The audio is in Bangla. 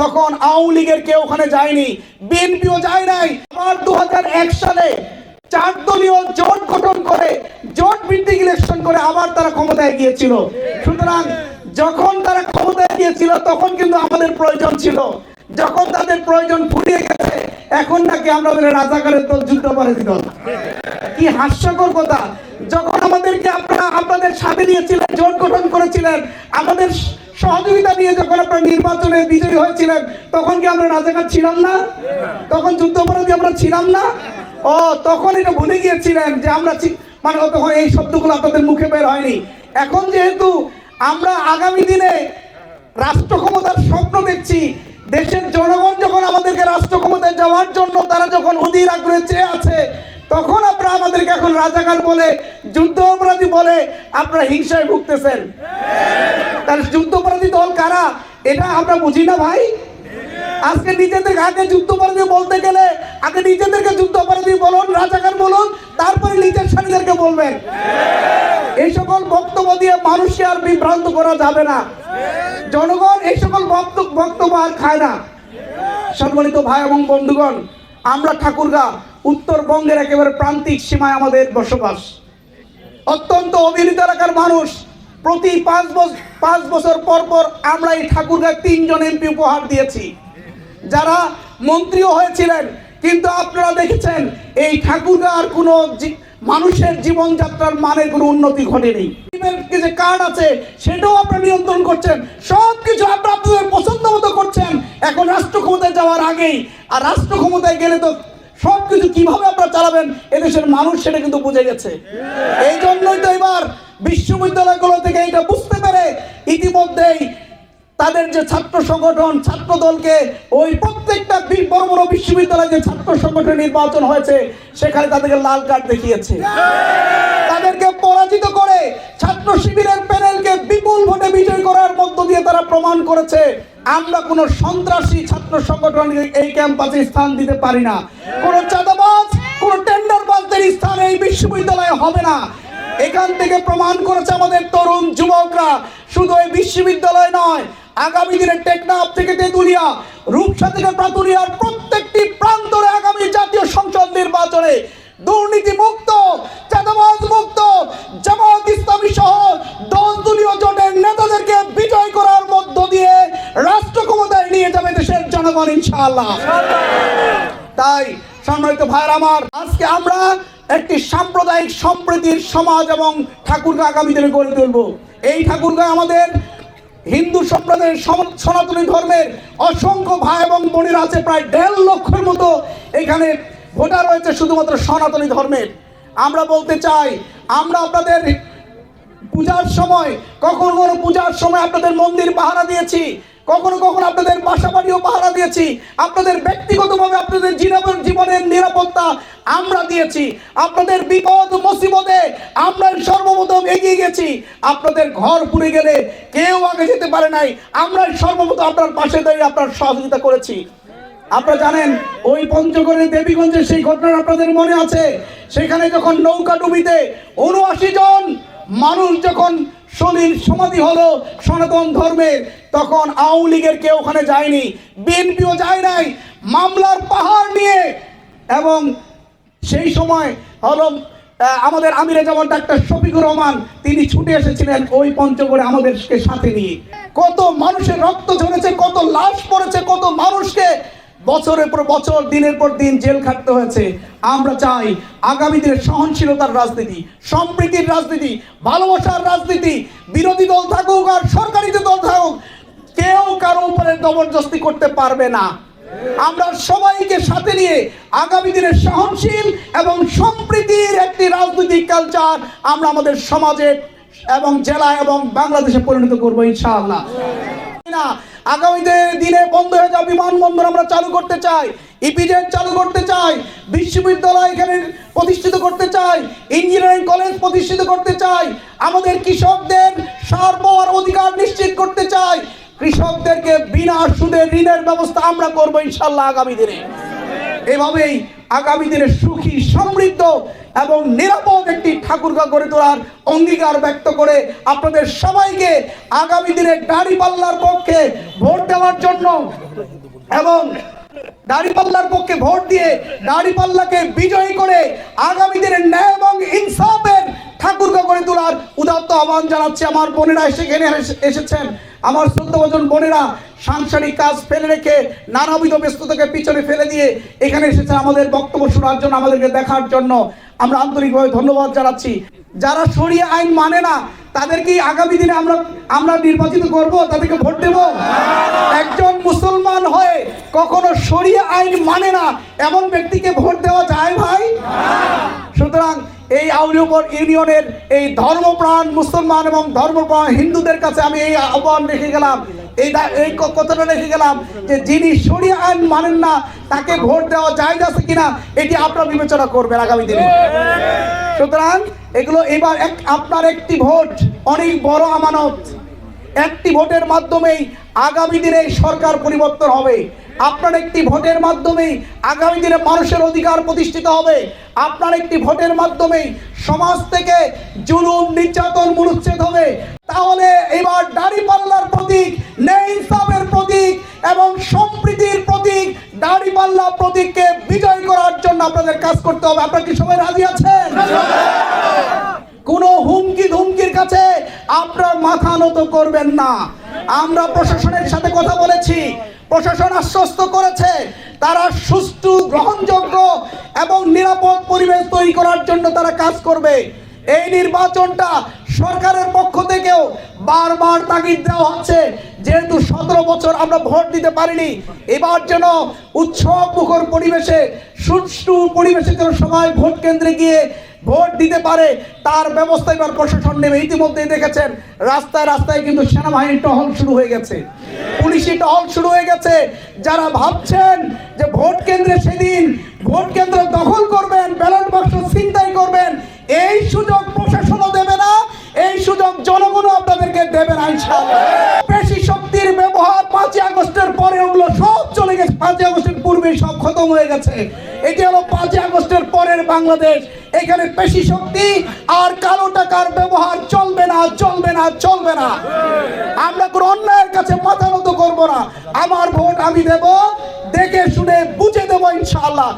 তখন আওয়ামী লীগের কেউ ওখানে যায়নি। বিএনপিও যায় নাই। আবার দু সালে চার দলীয় জোট গঠন করে, জোট ইলেকশন করে আবার তারা ক্ষমতায় গিয়েছিল। সুতরাং যখন তারা ক্ষমতায় গিয়েছিল, তখন কিন্তু আমাদের প্রয়োজন ছিল। যখন তাদের প্রয়োজন ফুরিয়ে গেছে, এখন নাকি আমরা বলে রাজাকারের দল দল। কি হাস্যকর কথা। যখন আমাদেরকে আপনারা আপনাদের সাথে নিয়েছিলেন জোট গঠন করেছিলেন, আমাদের সহযোগিতা নিয়ে যখন আপনারা নির্বাচনে বিজয়ী হয়েছিলেন, তখন কি আমরা রাজাকার ছিলাম না? তখন যুদ্ধাপরাধী আমরা ছিলাম না? ও, তখন এটা ভুলে গিয়েছিলেন যে আমরা মানে তখন এই শব্দগুলো আপনাদের মুখে বের হয়নি। এখন যেহেতু আমরা আগামী দিনে রাষ্ট্র ক্ষমতার স্বপ্ন দেখছি, দেশের জনগণ যখন আমাদেরকে রাষ্ট্র ক্ষমতায় যাওয়ার জন্য তারা যখন অধীর আগ্রহে চেয়ে আছে তখন আপনারা আমাদেরকে এখন রাজাকার বলে, যুদ্ধ অপরাধী বলে আপনারা হিংসায় ভুগতেছেন। তার যুদ্ধ অপরাধী দল কারা? এটা আমরা বুঝি না ভাই। আজকে নিজেদের আগে যুদ্ধ অপরাধী বলতে গেলে, আগে নিজেদেরকে যুদ্ধ অপরাধী বলুন, রাজাকার বলুন, তারপরে নিজের স্বামীদেরকে বলবেন। এই সকল বক্তব্য দিয়ে মানুষকে আর বিভ্রান্ত করা যাবে না। জনগণ এই সকল বক্ত- বক্তব্য আর খায় না। সম্মানিত ভাই এবং বন্ধুগণ, আমরা ঠাকুরগা উত্তরবঙ্গের একেবারে প্রান্তিক সীমায় আমাদের বসবাস। অত্যন্ত অবহেলিত এলাকার মানুষ। প্রতি পাঁচ বছর পাঁচ বছর পর পর আমরা এই ঠাকুরগাঁয় তিনজন এমপি উপহার দিয়েছি। যারা মন্ত্রীও হয়েছিলেন, কিন্তু আপনারা দেখেছেন, এই ঠাকুরগাঁর কোনো মানুষের জীবনযাত্রার মানের কোনো উন্নতি ঘটেনি। যে কার্ড আছে, সেটাও আপনারা নিয়ন্ত্রণ করছেন। সব কিছু আপনারা আপনাদের পছন্দ মতো করছেন। এখন রাষ্ট্র ক্ষমতায় যাওয়ার আগেই, আর রাষ্ট্র ক্ষমতায় গেলে তো সব কিছু কীভাবে আপনারা চালাবেন, এদেশের মানুষ সেটা কিন্তু বুঝে গেছে। এই জন্যই তো এবার বিশ্ববিদ্যালয়গুলো থেকে এটা বুঝতে পেরে ইতিমধ্যেই তাদের যে ছাত্র সংগঠন, ছাত্র দলকে, ওই প্রত্যেকটা বড় বড় বিশ্ববিদ্যালয়ে যে ছাত্র সংগঠন নির্বাচন হয়েছে, সেখানে তাদেরকে লাল কার্ড দেখিয়েছে। তাদেরকে পরাজিত করে ছাত্র শিবিরের প্যানেলকে বিপুল ভোটে বিজয় করার মধ্য দিয়ে তারা প্রমাণ করেছে আমরা কোনো সন্ত্রাসী ছাত্র সংগঠন এই ক্যাম্পাসে স্থান দিতে পারি না। কোনো চাঁদাবাজ, কোনো টেন্ডারবাজদের স্থান এই বিশ্ববিদ্যালয়ে হবে না। এখান থেকে প্রমাণ করেছে আমাদের তরুণ যুবকরা, শুধু এই বিশ্ববিদ্যালয় নয়, আগামী দিনে টেকনাফ থেকে তেতুলিয়া, রূপসা থেকে প্রাতুলিয়ার প্রত্যেকটি প্রান্তরে আগামী জাতীয় সংসদ নির্বাচনে দুর্নীতি জনগণ ইনশাআল্লাহ। তাই সম্মানিত ভাইয়ের আমার, আজকে আমরা একটি সাম্প্রদায়িক সম্প্রীতির সমাজ এবং ঠাকুরগা আগামী দিনে গড়ে তুলব। এই ঠাকুরগা আমাদের হিন্দু সম্প্রদায়ের সনাতনী ধর্মের অসংখ্য ভাই এবং বোনের আছে, প্রায় দেড় লক্ষের মতো এখানে ভোটার রয়েছে শুধুমাত্র সনাতনী ধর্মের। আমরা বলতে চাই, আমরা আপনাদের পূজার সময়, কখনো কোনো পূজার সময় আপনাদের মন্দির পাহারা দিয়েছি। কখনো কখনো আপনাদের বাসা বাড়িও পাহারা দিয়েছি। আপনাদের ব্যক্তিগতভাবে আপনাদের জীবন- জীবনের নিরাপত্তা আমরা দিয়েছি। আপনাদের বিপদ, মুসিবতে আমরা সর্বপ্রথম এগিয়ে গেছি। আপনাদের ঘর পুড়ে গেলে কেউ আগে যেতে পারে নাই। আমরা সর্বপ্রথম আপনার পাশে দাঁড়িয়ে আপনার সহযোগিতা করেছি। আপনারা জানেন, ওই পঞ্চগড়ের দেবীগঞ্জের সেই ঘটনা আপনাদের মনে আছে? সেখানে যখন নৌকা ডুবিতে উনআশি জন মানুষ যখন সলিল সমাধি হলো সনাতন ধর্মের তখন আওয়ামী লীগের কেউ ওখানে যায়নি। বিএনপিও যায় নাই। মামলার পাহাড় নিয়ে। এবং সেই সময় হলো আমাদের আমিরে যেমন ডাক্তার শফিকুর রহমান, তিনি ছুটে এসেছিলেন ওই পঞ্চগড়ে আমাদেরকে সাথে নিয়ে। কত মানুষের রক্ত ঝরেছে, কত লাশ পড়েছে, কত মানুষকে বছরের পর বছর, দিনের পর দিন জেল খাটতে হয়েছে। আমরা চাই আগামী দিনে সহনশীলতার রাজনীতি, সম্প্রীতির রাজনীতি, ভালোবাসার রাজনীতি, বিরোধী দল থাকুক আর সরকারি দল থাকুক, কেউ কারও উপরে জবরদস্তি করতে পারবে না। আমরা সবাইকে সাথে নিয়ে আগামী দিনে সহনশীল এবং সম্প্রীতির একটি রাজনৈতিক কালচার আমরা আমাদের সমাজে এবং জেলায় এবং বাংলাদেশে পরিণত করব ইনশাআল্লাহ। না আগামী দে- দিনে বন্ধ হয়ে যাওয়া বিমানবন্দর আমরা চালু করতে চাই। ইপিজেড চালু করতে চাই। বিশ্ববিদ্যালয় এখানে প্রতিষ্ঠিত করতে চাই। ইঞ্জিনিয়ারিং কলেজ প্রতিষ্ঠিত করতে চাই। আমাদের কৃষকদের সার অধিকার নিশ্চিত করতে চাই। কৃষকদেরকে বিনা সুদে ঋণের ব্যবস্থা আমরা করব ইনশাল্লাহ আগামী দিনে। এভাবেই আগামী দিনে সুখী, সমৃদ্ধ এবং নিরাপদ একটি ঠাকুরগা গড়ে তোলার অঙ্গীকার ব্যক্ত করে আপনাদের সবাইকে আগামী দিনে দাঁড়িপাল্লার পক্ষে ভোট দেওয়ার জন্য এবং দাঁড়িপাল্লার পক্ষে ভোট দিয়ে দাঁড়িপাল্লাকে বিজয়ী করে আগামী দিনে ন্যায় এবং ইনসাফের ঠাকুরকে গড়ে তোলার উদাত্ত আহ্বান জানাচ্ছি আমার বোনেরা এসে এখানে এসেছেন। আমার শ্রদ্ধাভাজন বোনেরা সাংসারিক কাজ ফেলে রেখে নানাবিধ ব্যস্ততাকে পিছনে ফেলে দিয়ে এখানে এসেছেন আমাদের বক্তব্য শোনার জন্য, আমাদেরকে দেখার জন্য। আমরা আন্তরিকভাবে ধন্যবাদ জানাচ্ছি। যারা সরিয়ে আইন মানে না, তাদের কি আগামী দিনে আমরা আমরা নির্বাচিত করব? তাদেরকে ভোট দেব? একজন মুসলমান হয়ে কখনো সরিয়ে আইন মানে না, এমন ব্যক্তিকে ভোট দেওয়া যায় ভাই? সুতরাং এই আউলিউপর ইউনিয়নের এই ধর্মপ্রাণ মুসলমান এবং ধর্মপ্রাণ হিন্দুদের কাছে আমি এই আহ্বান রেখে গেলাম, এই এই কথাটা রেখে গেলাম যে যিনি সরিয়ে আইন মানেন না, তাকে ভোট দেওয়া যায় আছে কিনা, এটি আপনারা বিবেচনা করবেন আগামী দিনে। সুতরাং এগুলো এবার এক, আপনার একটি ভোট, অনেক বড় আমানত। একটি ভোটের মাধ্যমেই আগামী দিনে সরকার পরিবর্তন হবে। আপনার একটি ভোটের মাধ্যমেই আগামী দিনে মানুষের অধিকার প্রতিষ্ঠিত হবে। আপনার একটি ভোটের মাধ্যমেই সমাজ থেকে জুলুম, নির্যাতন মনুচ্ছেদ হবে। তাহলে এবার দাড়িপাল্লার প্রতীক ন্যায় ইনসাফের প্রতীক এবং সম্প্রীতির প্রতীক দাড়িপাল্লা প্রতীককে বিজয় করার জন্য আপনাদের কাজ করতে হবে। আপনারা কি সবাই রাজি আছেন? কোনো হুমকি ধুমকির কাছে আপনার মাথা নত করবেন না। আমরা প্রশাসনের সাথে কথা বলেছি। প্রশাসন আশ্বস্ত করেছে, তারা সুষ্ঠু গ্রহণযোগ্য এবং নিরাপদ পরিবেশ তৈরি করার জন্য তারা কাজ করবে। এই নির্বাচনটা সরকারের পক্ষ থেকেও বারবার তাগিদ দেওয়া হচ্ছে। যেহেতু সতেরো বছর আমরা ভোট দিতে পারিনি, এবার যেন উৎসব মুখর পরিবেশে, সুষ্ঠু পরিবেশে যেন সবাই ভোট কেন্দ্রে গিয়ে ভোট দিতে পারে, তার ব্যবস্থা এবার প্রশাসন নেবে। ইতিমধ্যেই দেখেছেন, রাস্তায় রাস্তায় কিন্তু সেনাবাহিনীর টহল শুরু হয়ে গেছে। পুলিশি টহল শুরু হয়ে গেছে। যারা ভাবছেন যে ভোট কেন্দ্রে সেদিন ভোট কেন্দ্র দখল করবেন, ব্যালট বাক্স ছিনতাই করবেন, এই সুযোগ প্রশাসনও দেবে না, এই সুযোগ জনগণও আপনাদেরকে দেবে না পেশি শক্তির ব্যবহার পাঁচই আগস্টের পরে ওগুলো সব চলে গেছে। পাঁচই আগস্টের পূর্বে সব খতম হয়ে গেছে। এটি হলো পাঁচই আগস্টের পরের বাংলাদেশ। এখানে পেশি শক্তি আর কালো টাকার ব্যবহার চলবে না চলবে না চলবে না। আমরা কোনো অন্যায়ের কাছে মাথা মতো করব না। আমার ভোট আমি দেব, দেখে শুনে বুঝে দেবো ইনশাআল্লাহ।